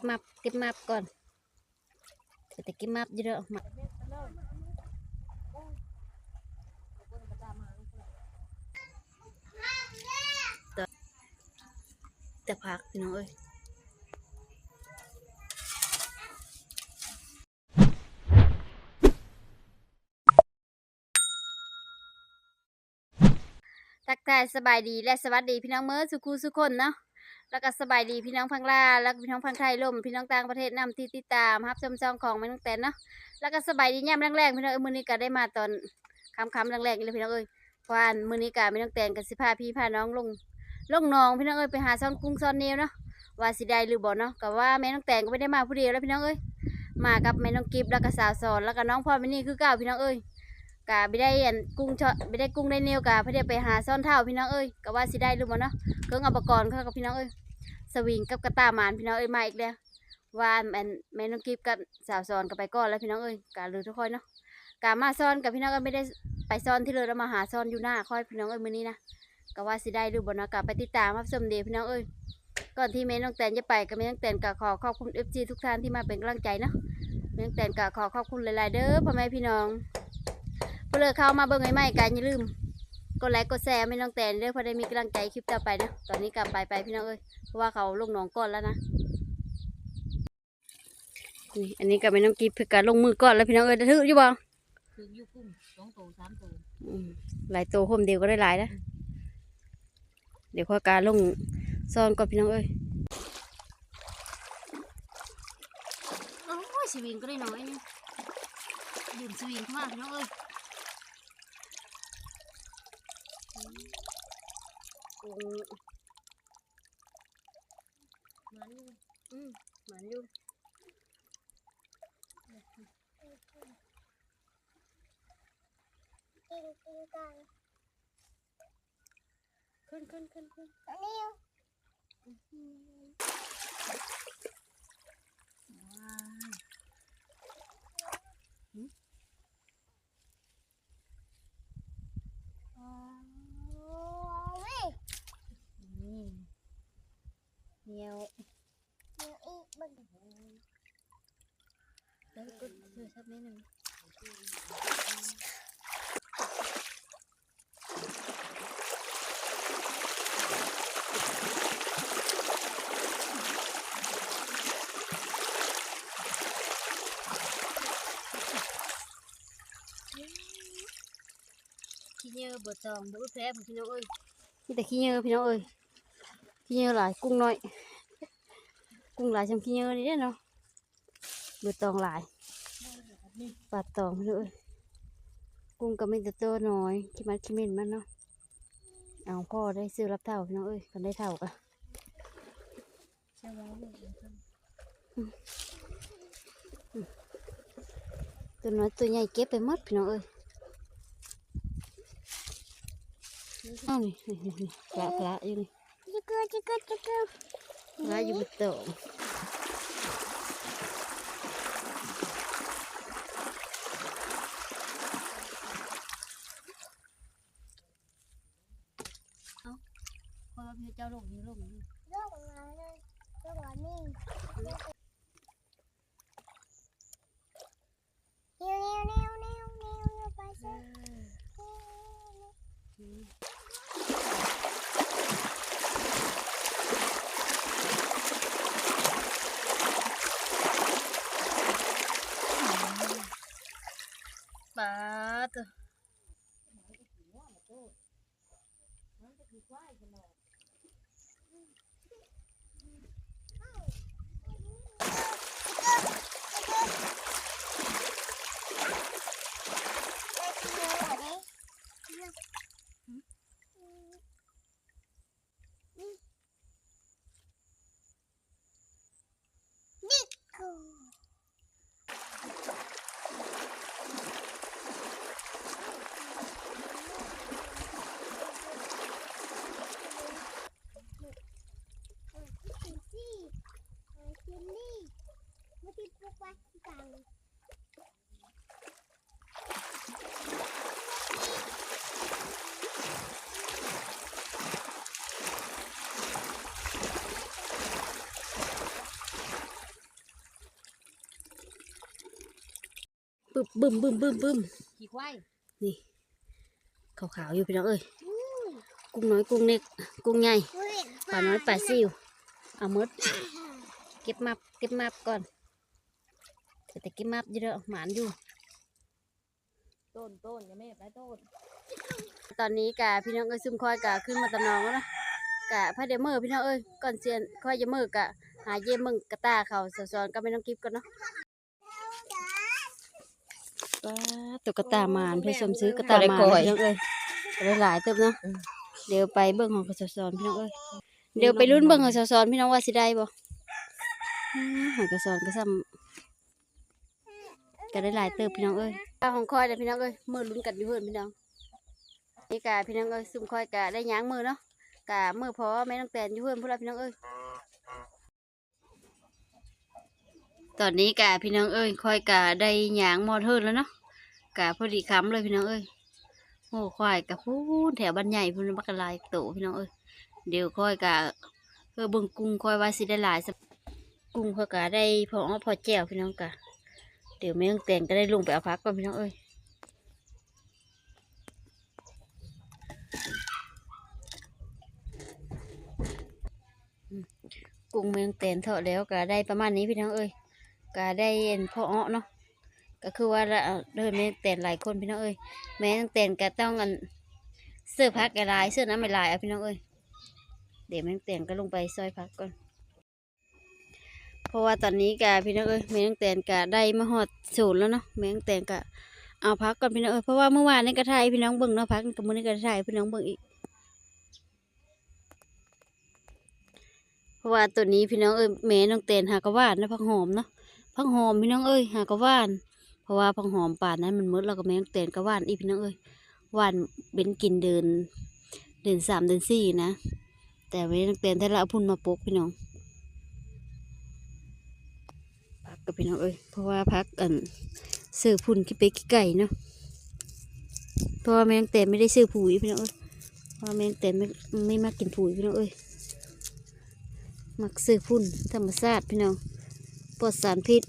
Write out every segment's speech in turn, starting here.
บมับเก็บมับก่อนแต่เก็บมับเยอะมับแต่แต่พักพี่น้องเอ้ยทักทายสบายดีและสวัสดีพี่น้องเมื่อสุคูสุคนเนาะ แล้วก็สบายดีพี่น้องพังลาแล้วก็พี่น้องพังไทยลมพี่น้องต่างประเทศนำที่ติดตามรับชมช่องของแม่น้องแตนเนาะแล้วก็สบายดีย่ำแรงๆพี่น้องเอ้ยมือนี้ก็ได้มาตอนค่ำๆแรงๆเลยพี่น้องเอ้ยเพราะว่ามื้อนี้ก็แม่น้องแตนกับสิพาพี่พาน้องลงลงนองพี่น้องเอ้ยไปหาซ่อนกุ้งซ่อนเนวเนาะว่าสิได้หรือบ่เนาะก็ว่าแม่น้องแตนก็ไม่ได้มาผู้เดียวแล้วพี่น้องเอ้ยมากับแม่น้องกิฟแล้วก็สาวสอนแล้วก็น้องพ่อมินี่คือเก่าพี่น้องเอ้ย กะไม่ได้อันกุ้งเชาะไม่ได้กุ้งได้เนียวกะเพื่อไปหาซ่อนเท่าพี่น้องเอ้ยก็ว่าสิได้หรือบ่เนาะเครื่องอุปกรณ์เขากับพี่น้องเอ้ยสวิงกับกระตาหมานพี่น้องเอ้ยมาอีกแล้วว่าแมนแม่น้องกิฟกับสาวซ้อนก็ไปก่อนแล้วพี่น้องเอ้ยกะลือทุกคนเนาะกะมาซ่อนกับพี่น้องเอ้ยไม่ได้ไปซ่อนที่เลยแล้วมาหาซ่อนอยู่หน้าคอยพี่น้องเอ้ยมื้อนี้นะก็ว่าสิได้หรือบ่เนาะกะไปติดตามรับชมเดีพี่น้องเอ้ยก่อนที่แม่น้องแตนจะไปก็แม่น้องแตนก็ขอขอบคุณ FG ทุกท่านที่มาเป็นกำลังใจเนาะแม่น้องแตนก็ขอขอบคุณหลายๆเด้อพ่อแม่พี่น้อง เพื่อเข้ามาเบิ่งใหม่ๆกันอย่าลืมกดไลค์กดแชร์ไม่ต้องแต่นเด้อเพอได้มีกำลังใจคลิปต่อไปนะตอนนี้กลับไปไปพี่น้องเอ้ยเพราะว่าเขาลงหนองก่อนแล้วนะนี่อันนี้ก็ไม่ต้องกิบเพื่อการลงมือก่อนแล้วพี่น้องเอ้ยถืออยู่บ่คืออยู่กุ้งสองตัวสามตัวอืมหลายตัวคนเดียวก็ได้หลายนะเดี๋ยวข้อยการลงซ่อนก่อนพี่น้องเอ้ยโอ้ยสวิงก็ได้น้อยนึงดื่มสวิงเข้ามาพี่น้องเอ้ย กุ้งมันอยู่อืมเหมือนอยู่กินกินกันขึ้นขึ้นขึ้นขึ้น อันนี้ว้าวหืมว้าว โอ้ย นี่เหนียว มีอีกบัง แล้วก็ คือสักนิดหนึ่งขี้เหยอะบดจองบดแพ้ผมพี่น้องเอ้ยมี แต่ขี้เหยอะพี่น้องเอ้ยขี้เหยอะหลาดตองหลยปลาตองพี่น้องเอ้ยกุ้งก็ไม่แต่ตัวน้อยขี้มันขี้เม่นมันเนาะ เอาพ่อได้ซื้อรับเท่าพี่น้องเอ้ยกันได้เท่ากะใช่ไหมลูกตัวน้อยตัวใหญ่เก็บไปหมดพี่น้องเอ้ยเอานี่นี่นี่นี่กละกละอยู่นี่จิกเกอร์จิกเกอร์จิกเกอร์ละอยู่บนโต๊ะเอาพอพี่เจ้า ลงนี่ลงนี่โลกมา บึบบึมบึมบึมบึมขี้ควายนี่ขาวๆอยู่พี่น้องเอ้ยกุ้งน้อยกุ้งเล็กกุ้งใหญ่ปลาน้อยปลาซิวเอาหมดเก็บมับเก็บมับก่อนแต่เก็บมับอยู่เด้อหมานอยู่ต้นต้นอย่าแม่ไปต้นตอนนี้กะพี่น้องเอ้ยซุ่มคอยกะขึ้นมาตำนองแล้วเนาะกะพระเดมเมอร์พี่น้องเอ้ยก่อนเซียนคอยจะเมอร์กะหาเยี่ยมมึงกระตาเขาสอนๆก็ไม่ต้องกิฟก่อนเนาะ ว้าตุ๊กตามานพี่สมซื้อกระตามานพี่น้องเอ้ยก็ได้หลายเติมเนาะเดี๋ยวไปเบิ่งของกสอนพี่น้องเอ้ยเดี๋ยวไปลุ้นเบิ่งของกสอนพี่น้องว่าสิได้บ่อืมของกสอนก็ซ้ำก็ได้หลายเติบพี่น้องเอ้ยป้าของคอยเด้อพี่น้องเอ้ยมือลุ้นกันอยู่เพื่อนพี่น้องนี่กะพี่น้องเอ้ยซุ่มคอยกะได้หยางมือเนาะกะมือพอแม่น้องแตนอยู่เพื่อนพวกเราพี่น้องเอ้ย ตอนนี้กะพี่น้องเอ้ยคอยกะได้หยางมอเทิร์นแล้วเนาะกะพอดีคำเลยพี่น้องเอ้ยโอ้ควายกะพูนแถวบ้านใหญ่พูนบักกะลายโตพี่น้องเอ้ยเดี๋ยวคอยกะเออบิ่งกุ้งคอยว่าสิได้หลายสักกุ้งคอยกะได้พออ้อพอแจ่วพี่น้องกะเดี๋ยวแม่น้องแตนก็ได้ลงไปเอาพักก่อนพี่น้องเอ้ยกุ้งเมืองเต็นเถอะแล้วก็ได้ประมาณนี้พี่น้องเอ้ย ก็ได้เอ็นพ่ออ้อเนาะก็คือว่าละเดินแม่งเต็นหลายคนพี่น้องเอ้ยแม่งเต็นก็ต้องอันเสื้อพักกระลายเสื้อน้ำไม่ลายเอาพี่น้องเอ้ยเดี๋ยวแม่งเต็นก็ลงไปซอยพักก่อนเพราะว่าตอนนี้กะพี่น้องเอ้ยแม่งเต็นก็ได้มาหอดศูนย์แล้วเนาะแม่งเต็นก็เอาพักก่อนพี่น้องเอ้ยเพราะว่าเมื่อวานนี่ก็ถ่ายพี่น้องเบิ่งเนาะพักกับมือนี้ก็ถ่ายพี่น้องเบิ่งอีกเพราะว่าตัวนี้พี่น้องเอ้ยแม่น้องเตนหากว่านนะพักหอมเนาะ พักหอมพี่น้องเอ้ยหากระว่าน เพราะว่าพักหอมป่านนั้นมันหมดแล้วก็แม่น้องเตนกระว่านอีพี่น้องเอ้ยว่านเป็นกินเดิน เดินสามเดินสี่นะ แต่แม่น้องเตนถ้าเราพุ่นมาปกพี่น้องพักกับพี่น้องเอ้ยเพราะว่าพักอันซื้อพุ่นขี้เป็ดขี้ไก่เนาะเพราะว่าแม่น้องเตนไม่ได้ซื้อปุ๋ยพี่น้องเอ้ยเพราะว่าแม่น้องเตนไม่ไม่มากินปุ๋ยพี่น้องเอ้ยมักซื้อพุ่นธรรมชาติพี่น้อง ปลอดสารพิษ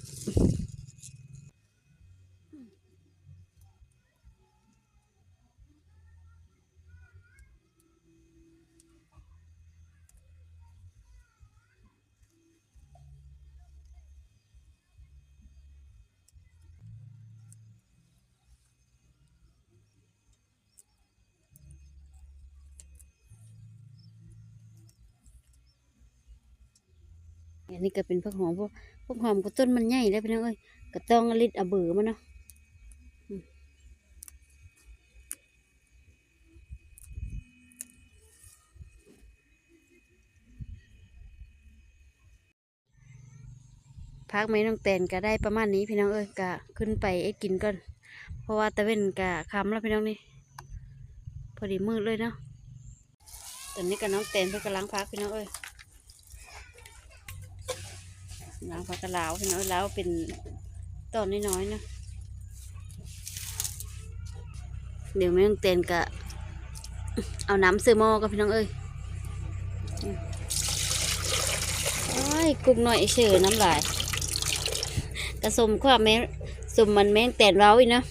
นนี้ก็เป็นผักหอมพวกผักหอมก็ต้นมันใหญ่แล้วพี่น้องเอ้ยก็ต้องลิดเอาเบือมันเนาะพักไม่ต้องแตนก็ได้ประมาณนี้พี่น้องเอ้ยก็ขึ้นไปไอ้กินก่อน เพราะว่าตะเวนกะคำแล้วพี่น้องนี่พอดีมืดเลยเนาะตอนนี้กับน้องแตนเพื่อกำลังพักพี่น้องเอ้ย ล้างผักกะลาวพี่น้อยแล้วเป็นตอนน้อยๆนะเดี๋ยวแม่ต้องเตนกะเอาน้ำซื้อหม้อกับพี่น้องเอ้ยอืมโอ้กุ้งหน่อยเชื่อน้ำลายกระสมความแม่สมมันแม่งแตนเว้าอีกนะ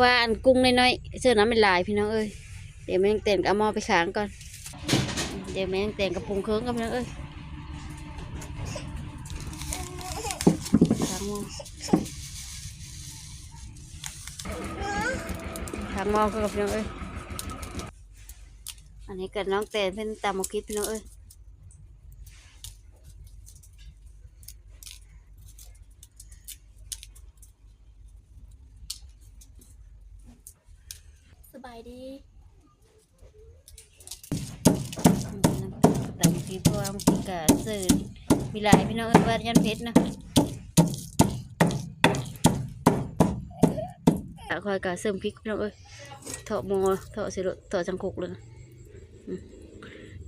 ว่าอันกุ้งน้อยๆเชื่อน้ำเป็นลายพี่น้องเอ้ยเดี๋ยวแม่งเตนก็เอาหม้อไปค้างก่อน เดี๋ยวแม่งเตนกับปรุงเครื่องกับพี่น้องเอ้ย ทางหมอ ทางหมอคือกับพี่น้องเอ้ย อันนี้เกิดน้องแตนเป็นตามหมอคิดพี่น้องเอ้ยสบายดีตามหมอคิดเพราะว่าหมอคิดกะสื่อมีหลายพี่น้องเอ้ยว่ายันเพชรนะะคอยกะเสริมพริกพี่น้องเอ้ยเถาะมอเถาะเสิโลเถาะจังคุกเลยนะ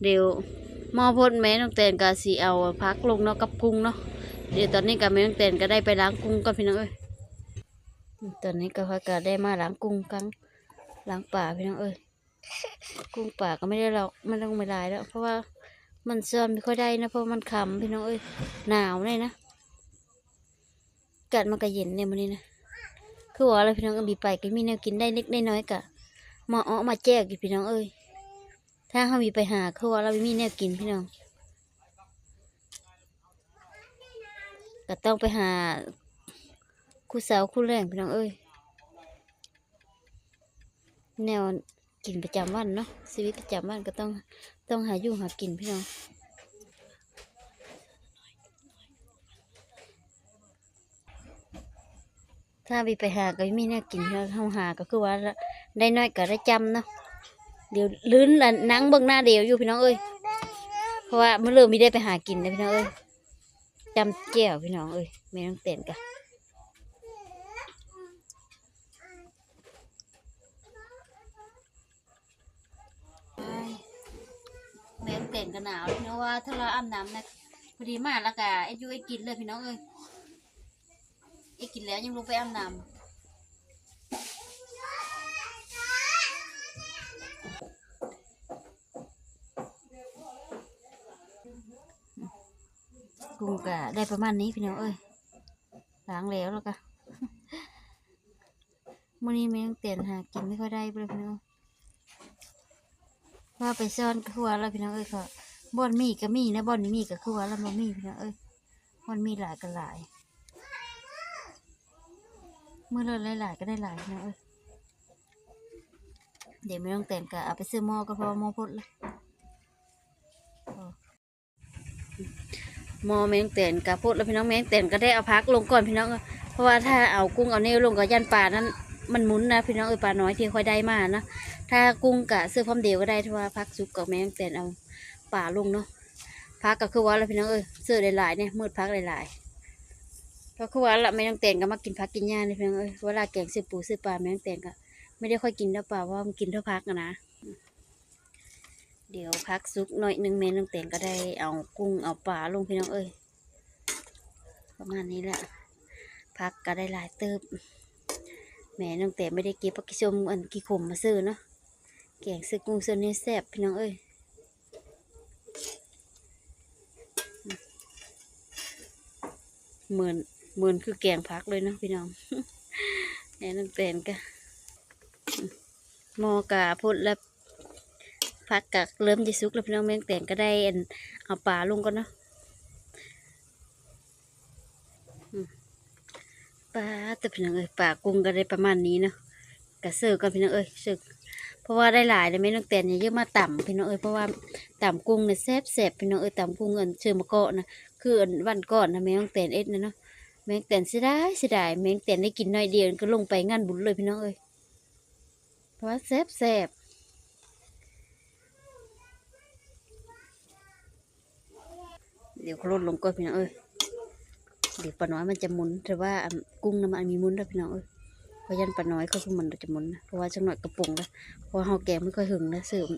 เดี๋ยวมอพ่นแม่น้องแตนกะสีเอาพักลงเนาะกับกุ้งเนาะเดี๋ยวตอนนี้กับแม่น้องแตนก็ได้ไปล้างกุ้งก่อนพี่น้องเอ้ยตอนนี้ก็พาก็ได้มาล้างกุ้งกังล้างป่าพี่น้องเอ้ยกุ้งป่าก็ไม่ได้หรอกไม่ต้องไม่ลายแล้ว เพราะว่ามันซ่อนไม่ค่อยได้นะเพราะมันคำพี่น้องเอ้ยหนาวเลยนะกัดมันก็เย็นเนี่ยมันนี้นะ คือว่าอะไรพี่น้องก็มีไปก็มีแนวกินได้เล็กได้น้อยกะมาอ้อมาแจกอยู่พี่น้องเอ้ยถ้าเขามีไปหาคือว่าเราไม่มีแนวกินพี่น้อง ก็ต้องไปหาคู่สาวคู่แรงพี่น้องเอ้ยแนวกินประจำวันเนาะชีวิตประจำวันก็ต้องต้องหาอยู่หากินพี่น้อง ถ้าไปไปหาก็ไม่มีน่ากินเราเฮาหาก็คือว่าได้น้อยก็ได้จำเนาะเดี๋ยวลื้นละนังเบิ่งหน้าเดียวอยู่พี่น้องเอ้ยเพราะว่าเมื่อเริ่มมีได้ไปหากินนะพี่น้องเอ้ยจำแก้วพี่น้องเอ้ยไม่ต้องเต้นกะแม่ต้องเต้นกันหนาวเลยเพราะว่าถ้าเราอาบน้ำนะพอดีมากแล้วก็ไอ้ยูไอ้กินเลยพี่น้องเอ้ย ไอ้กินแล้วยังลงไปอาบน้ำกุ้งกะได้ประมาณนี้พี่น้องเอ้ยล้างแล้วแล้วก็มื่อนี้แม่งเตียนหากินไม่ค่อยได้เลยพี่น้องว่าไปซ่อนก็คือว่าแล้วพี่น้องเอ้ยค่ะบ่อนมีก็มีนะบ่อนนี้มีก็คือว่าแล้วบ่มีพี่น้องเอ้ยบ่อนมีหลายก็หลาย มื่อเราหลายๆก็ได้หลายนะเอ้ยเดี๋ยวไม่ต้องแต่งกะเอาไปซื้อหม้อก็พอหม้อพดละพอหม้อแมงแต่นกะพดแล้วพี่น้องแมงแต่นก็ได้เอาพักลงก่อนพี่น้องเพราะว่าถ้าเอากุ้งเอาเนวลงกับยันปลานั้นมันหมุนนะพี่น้องเอ้ยปลาน้อยที่ค่อยได้มานะถ้ากุ้งกะซื้อพร้อมเดียวก็ได้ถ้าว่าพักสุกกับแมงแต่นเอาปลาลงเนาะพักก็คือว่าแล้วพี่น้องเอ้ยซื้อหลายๆเนี่ยมืดพักหลายๆ ก็คือว่าละไม่ต้องแต่งก็มากินผักกินหญ้านี่เพียงเอ้ยเวลาแกงซื้อปูซื้อปลาไม่ต้องแต่งก็ไม่ได้ค่อยกินแล้วเปล่าเพราะมันกินเท่าพักอะนะเดี๋ยวพักซุกหน่อยหนึ่งแม่ต้องแต่งก็ได้เอากุ้งเอาปลาลงพี่น้องเอ้ยประมาณนี้แหละพักก็ได้หลายเติบแม่ต้องแต่งไม่ได้เก็บผักกิชมอันกี่ขมมาซื้อเนาะแกงซื้อกุ้งซื้อเนื้อแซ่บพี่น้องเอ้ยเหมือน เหมือนคือแกงพักเลยเนาะพี่น้องแหน่น้ำเตนกะมอกะพุดแล้วพักกะเริ่มจะสุกแล้วพี่น้องแมงแตนก็ได้อันเอาปลาลงก่อนเนาะปลาแต่พี่น้องเอ้ยปลากุ้งก็ได้ประมาณนี้เนาะกะเสิร์ฟกันพี่น้องเอ้ยเสิร์ฟเพราะว่าได้หลายเลยไม่ต้องแต่นอย่าเยอะมาต่ำพี่น้องเอ้ยเพราะว่าต่ำกุ้งเนี่ยแซ่บแซ่บพี่น้องเอ้ยต่ำกุ้งเงินเชื่อมะเกาะนะคืออันวันก่อนนะแม่นางแตนเอ็ดเนาะ แมงแตนเสียดายเสียดายแมงแตนได้กินน้อยเดียวก็ลงไปงานบุญเลยพี่น้องเอ้ยเพราะว่าแซ่บแซ่บเดี๋ยวเขาลดลงก่อนพี่น้องเอ้ยเดี๋ยวปลาน้อยมันจะมุนแต่ว่ากุ้งน้ำมันมีมุนแล้วพี่น้องเอ้ยเพราะยันปลาน้อยเขาคือมันจะมุนนะเพราะว่าจังหน่อยกระปุงแล้วเพราะว่าเฮาแกงไม่ค่อยหึงนะเสื่อม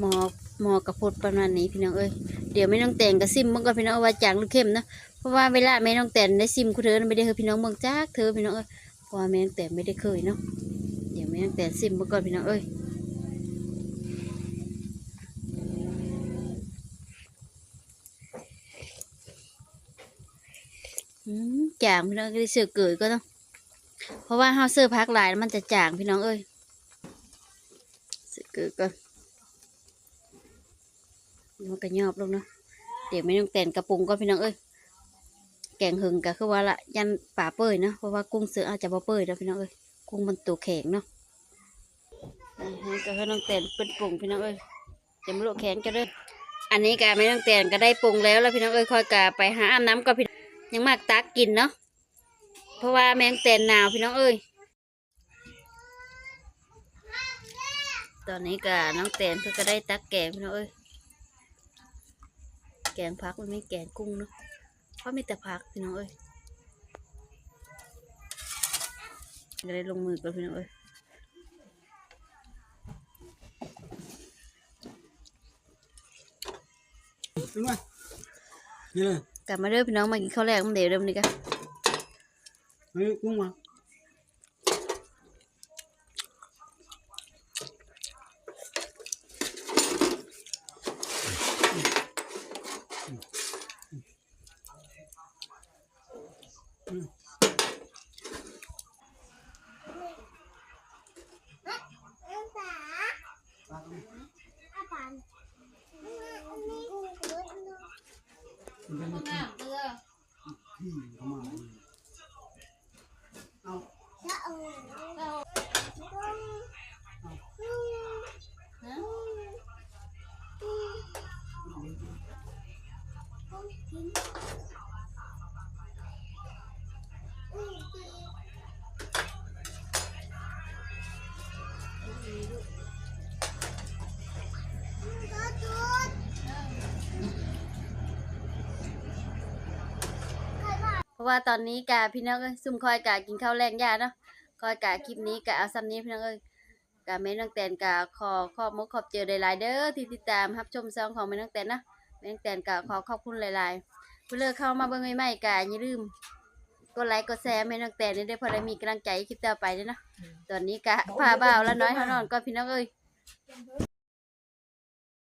หมอ หมอกระพดประมาณนี้พี่น้องเอ้ยเดี๋ยวไม่ต้องแต่งกับซิมเมื่อก่อนพี่น้องเอาไว้จางหรือเข้มนะเพราะว่าเวลาไม่ต้องแต่งได้ซิมคุณเธอไม่ได้เคยพี่น้องเมืองจากเธอพี่น้องเอ้ยเพราะว่าแม่ต้องแต่งไม่ได้เคยเนาะเดี๋ยวไม่ต้องแต่งซิมเมื่อก่อนพี่น้องเอ้ยจางพี่น้องก็ได้เสือเกิดก็ต้องเพราะว่าเฮาเสื้อพักหลายมันจะจางพี่น้องเอ้ยเสือเกิดก็ มันก็ยอบลงเนาะเดี๋ยวไม่ต้องแต่นกระปุงก็พี่น้องเอ้ยแกงหึงก็คือว่าละยันป่าเปื่อยนะเพราะว่ากุ้งเสืออาจจะบ่เปื่อยแล้วพี่น้องเอ้ยกุ้งมันตัวแข็งเนาะนี่ก็คือน้องแต่นเป็นปรุงพี่น้องเอ้ยจะไม่ลกแข็งจะเด้ออันนี้ก็ไม่ต้องแต่นก็ได้ปรุงแล้วแล้วพี่น้องเอ้ยคอยกะไปหาอาน้ำก็พี่ยังมากตักกินเนาะเพราะว่าแมงแต่นหนาวพี่น้องเอ้ยตอนนี้ก็น้องแต่นเพื่อก็ได้ตักแกงพี่น้องเอ้ย แกงพักมันไม่แกงกุ้งเนาะเพราะมีแต่พักพี่น้องเอ้ยจะได้ลงมือกันพี่น้องเอ้ยขึ้นมานี่เลยกลับมาเด้อพี่น้องมากินข้าวแรกมันเดี๋ยวเดิมนี้กันเฮ้ยกุ้งมา อืม อาปา ปลาตรงนี้ อาปาอันนี้กุ้งกุ้ง มันเป็นข้างหน้าเกลือที่เขามาเอ ราะว่าตอนนี้กะพี่น้องเอ้ยซุ่มคอยกะกินข้าวแรงยาเนาะคอยกะคลิปนี้กะเอาซ้ำนี้พี่น้องเอ้ยกะแม่น้องแตนกะขอขอบมุกขอบเจอหลายๆเด้อที่ติดตามรับชมซองของแม่น้องแตนนะแม่น้องแตนกะขอขอบคุณหลายๆผู้เลือกเข้ามาเบิ่งใหม่ๆกะอย่าลืมกดไลค์กดแชร์แม่น้องแตนนี่ได้พอได้มีกำลังใจคลิปต่อไปเด้อเนาะตอนนี้กะพาบ่าวแล้วน้อยเฮานอนก่อนพี่น้องเอ้ย